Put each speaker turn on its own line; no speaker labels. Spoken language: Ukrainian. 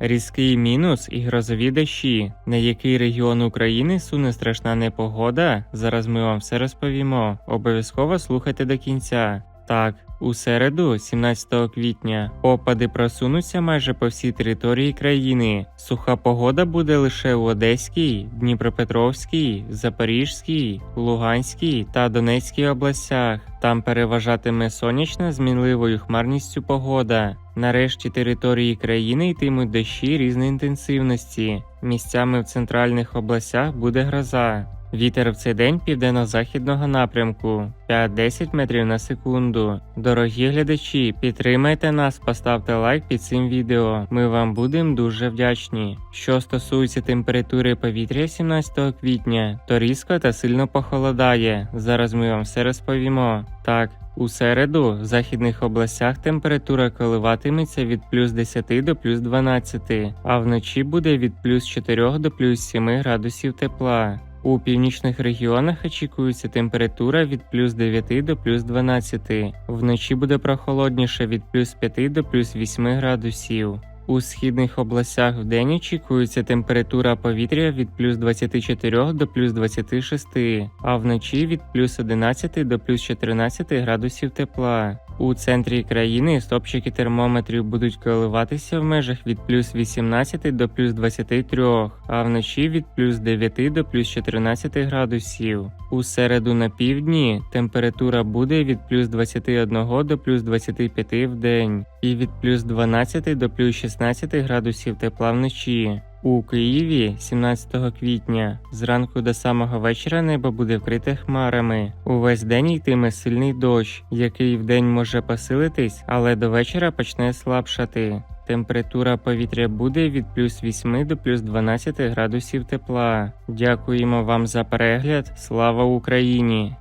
Різкий мінус і грозові дощі. На який регіон України суне страшна непогода? Зараз ми вам все розповімо. Обов'язково слухайте до кінця. Так, у середу, 17 квітня, опади просунуться майже по всій території країни. Суха погода буде лише у Одеській, Дніпропетровській, Запорізькій, Луганській та Донецькій областях. Там переважатиме сонячна з мінливою хмарністю погода. Нарешті території країни йтимуть дощі різної інтенсивності. Місцями в центральних областях буде гроза. Вітер в цей день південно-західного напрямку 5-10 метрів на секунду. Дорогі глядачі, підтримайте нас, поставте лайк під цим відео. Ми вам будемо дуже вдячні. Що стосується температури повітря 17 квітня, то різко та сильно похолодає. Зараз ми вам все розповімо. Так. У середу в західних областях температура коливатиметься від плюс 10 до плюс 12, а вночі буде від плюс 4 до плюс 7 градусів тепла. У північних регіонах очікується температура від плюс 9 до плюс 12. Вночі буде прохолодніше від плюс 5 до плюс 8 градусів. У східних областях вдень очікується температура повітря від плюс 24 до плюс 26, а вночі від плюс 11 до плюс 14 градусів тепла. У центрі країни стопчики термометрів будуть коливатися в межах від плюс 18 до плюс 23, а вночі від плюс 9 до плюс 14 градусів. У середу на півдні температура буде від плюс 21 до плюс 25 в день і від плюс 12 до плюс 16 градусів тепла вночі. У Києві 17 квітня зранку до самого вечора небо буде вкрите хмарами. Увесь день йтиме сильний дощ, який вдень може посилитись, але до вечора почне слабшати. Температура повітря буде від плюс 8 до плюс 12 градусів тепла. Дякуємо вам за перегляд. Слава Україні!